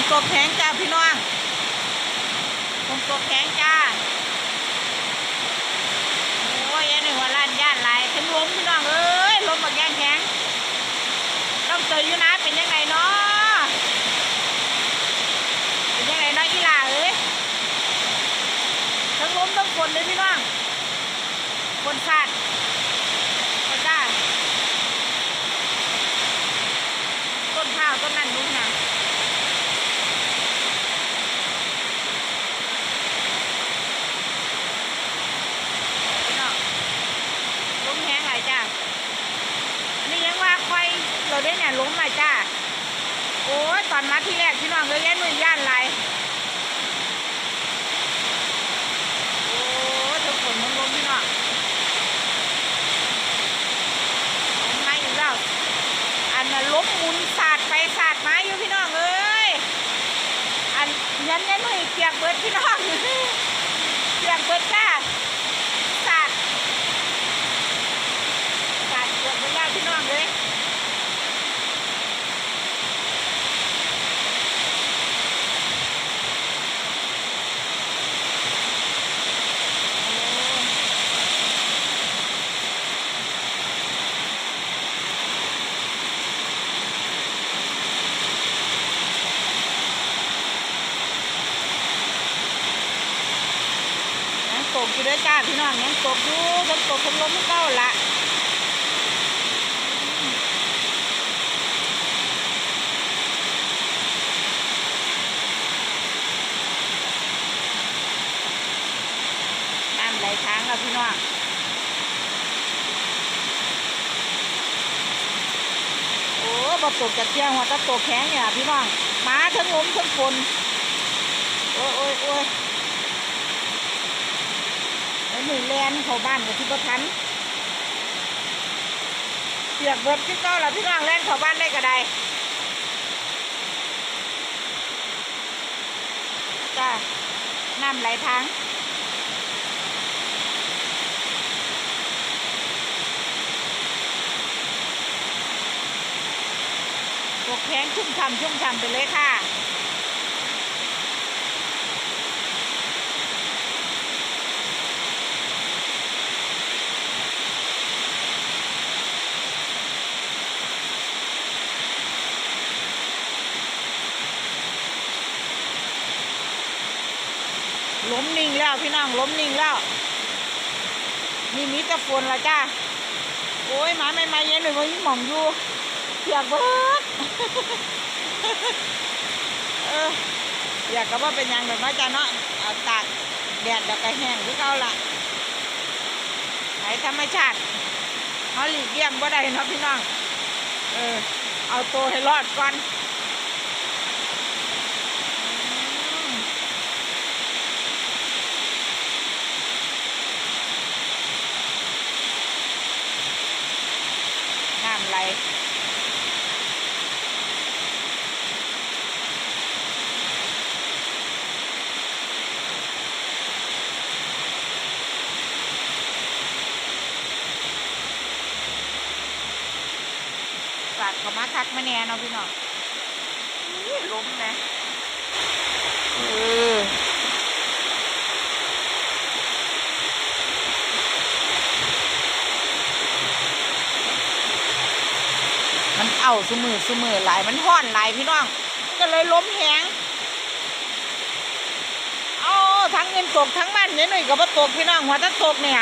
นตกแข็งจ้าพี่น้องฝนตกแข็งจ้า โอ้ยอันนี้หัวล้านย่านหลายถึงลมพี่น้องเอ้ยล้มบักแยงแข็ง ต้องเจออยู่นะเป็นยังไงเนาะเป็นยังไงเนาะอีหล่าเอ้ยทั้งลมทั้งฝนเลยพี่น้องฝนขาดฝนจ้าต้นข้าวต้นนั้นนุ่นนะพี่น้อง ล้มแห้งหลายจ้าอันนี้ยังว่าค่อยเราได้เนี่ยล้มหลายจ้า โอนมาที่แรกพี่น้องเลยแย่นุ่ยย่านไรายโอ้ยทุกคนมันล้มพี่น้องล้มมาอีกแล้ว อันน่ะล้มหมุนสาดไปสาดมาอยู่พี่น้องเอ้ย อันยันยันหนุ่ยเปียกเบิดพี่น้อง เปียกเบิดจ้าสาด การตรวจไม่ได้พี่น้องเลยยังตก อยู่ด้วยจ้าพี่น้องยังตกอยู่ทั้งตกทั้งลมทั้งเก้าละน้ำไหลทางแล้วพี่น้องโอ้บ่ตกจากเที่ยงหัวตะตกแข็งเนี่ยพี่น้องมาทั้งลมทั้งฝนโอ้ยโอ้ยโอ้ย หนุ่ยแลนเขาบ้านกับที่ประทันเปียกเบิดพี่เก้าละพี่น้องแลนเขาบ้านได้ก็ไดจ้าน้ำไหลทางตกแข็งชุ่มฉ่ำชุ่มฉ่ำไปเลยค่ะ ล้มนิ่ง แล้วพี่น้องล้มนิ่งแล้วนี่มีตะฝนละจ้าโอ้ยหมาไม่มาเย็นหนึ่งวันหม่อมอยู่เปียกเบิดเอออยากก็ว่าเป็นยังแบบน้อยจ้าเนาะเอาตากแดดแล้วก็แห้งคือเก่าละไหนธรรมชาติเขาหลีกเลี่ยงบ่ได้เนาะพี่น้องเออเอาตัวให้รอดก่อนอืมน้ำ ไหลฝากเขามาทักมาแน่เนาะพี่น้องอุ๊ยล้มนะเออมันเอาสมือสมือหลายมันห้อนหลายพี่น้องก็เลยล้มแหงเอาทั้งเงินตกทั้งบ้านเนี่ยหน่อยก็บ่ตกพี่น้องหัวตะตกเนี่ย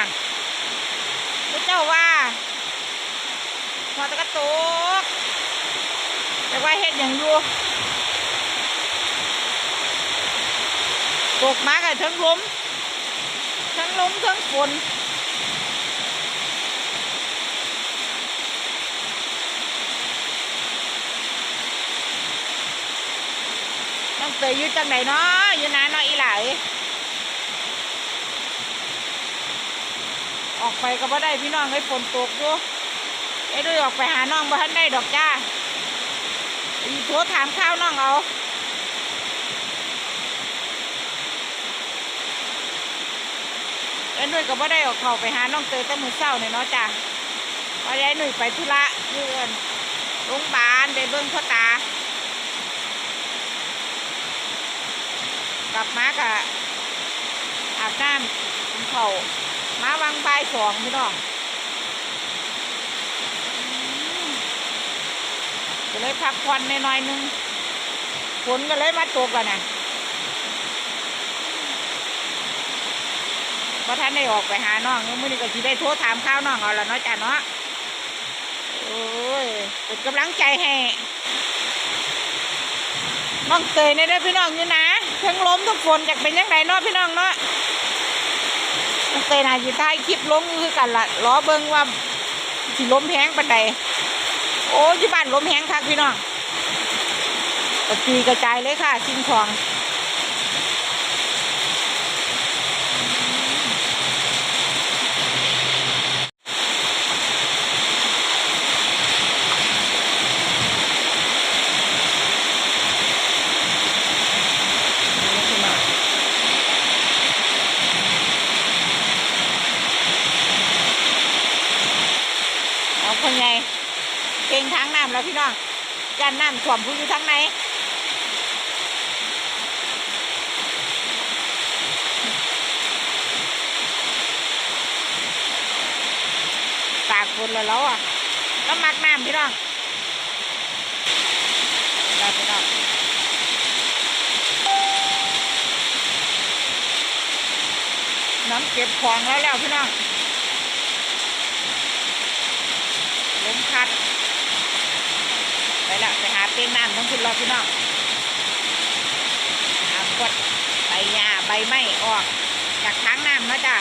พระเจ้าว่าหัวตะกะตกแต่ว่าเฮ็ดอย่างอยู่ตกมากับทั้งล้มทั้งล้มทั้งฝน องเตยอยู่จังไหนเนาะอยู่นานเนาะอีหลาเอ้ยออกไปก็บ่ได้พี่น้องให้ฝนตกอยู่ไอ้ด้วยออกไปหาน้องบ้านได้ดอกจ้าอีโทรถามข้าวน้องเอาไอ้ด้วยก็บ่ได้ออกเข้าไปหาน้องเตยแต่มือเศร้าเนี่ยเนาะจ้าพอไอ้หนุ่ยไปธุระเพื่อนโรงพยาบาลได้เบิ่งพ่อตา ลับมากะอาบน้ำกินข้าวมาวังบ่ายสองพี่น้องก็เลยพักผ่อนหน่อยนึงฝนก็เลยมาตกกันนะพอท่านได้ออกไปหาน้องมื่อนี้ก็สิได้โทรถามข้าวน้องเอาละเนาะจ้ะเนาะโอ้ยเป็นกำลังใจให้น้องเตยในเด้อพี่น้องอยู่นะ ทั้งล้มทั้งฝนจากเป็นยังไงเนาะพี่น้องเนาะน้งเตยน่าสิท้ายคลิปล้มคือกันละล้อเบิ้งว่าสิล้มแพงปันใดโอ้ยที่บ้านล้มแพงคักพี่น้องกระจีกระจายเลยค่ะสิ่งของ เอาคนไงเก่งทางน้ำแล้วพี่น้อง ยันน้ำท่วมผู้อยู่ทางไหนตากฝนแล้วแล้วอะแล้วมักน้ำพี่น้องได้พี่น้องน้ำเก็บของแล้วแล้วพี่น้องลมพัด ไปละไปหาเต้นน้ำทั้งคุณราพี่น้องหาขวดใบหญ้าใบไม้ออก จากทางน้ำนะจ้ะ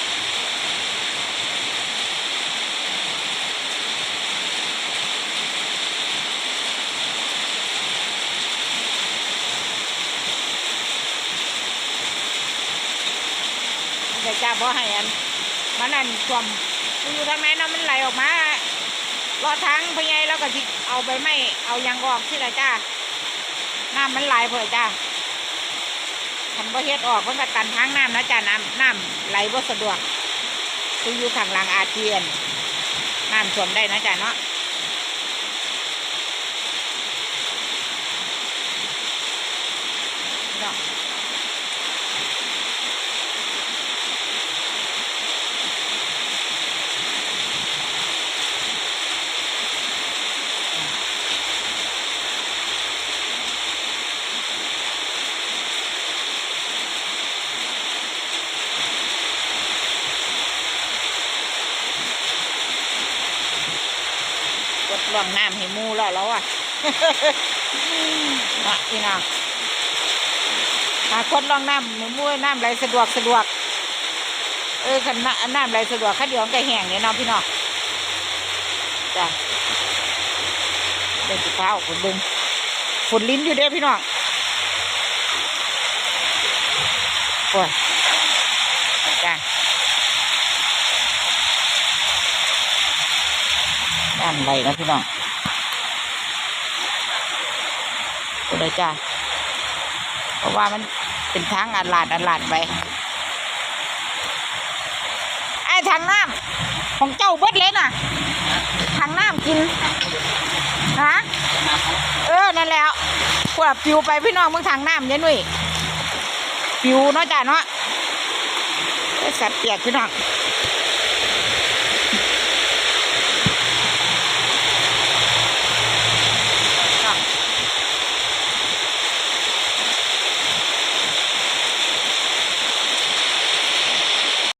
เดี๋ยวจ้าบ่ให้อันมันนั่นท่วมอยู่ทางไหนเนาะมันไหลออกมา รอทั้งพญายแล้วก็สิเอาไปไม่เอายางออกที่ละจ้าน้ำมันไหลเผื่อจ้าทำบ่เฮ็ดออกมันก็ตันทางน้ำนะจ้าน้ำน้ำไหลบ่สะดวกคืออยู่ข้างหลังอาเทียนน้ำท่วมได้นะจ้าเนาะ กดล่องน้ำให้มูแล้วแล้วอะนะพี่น้องหาคนล่องน้ำให้มูน้ำไหลสะดวกสะดวก เออคันน้ำน้ำไหลสะดวกคันเดียวมันก็แห้งเนี่ยเนาะพี่น้องจ้ะเดินสิเท้าฝนดึงฝนลิ้นอยู่เด้อพี่น้องโอ้ยจ้ะ น้ำไหลนะพี่น้องก็เลยจ้ะเพราะว่ามันเป็นทางอัดลาดอัดลาดไปไอ้ถังน้ำของเจ้าเบิดเลยน่ะถังน้ำกินฮะเออนั่นแล้วพวกปิวไปพี่น้องมึงถังน้ำยายนุ่ยปิวเนาะจ้ะเนาะสัตว์เปียกพี่น้อง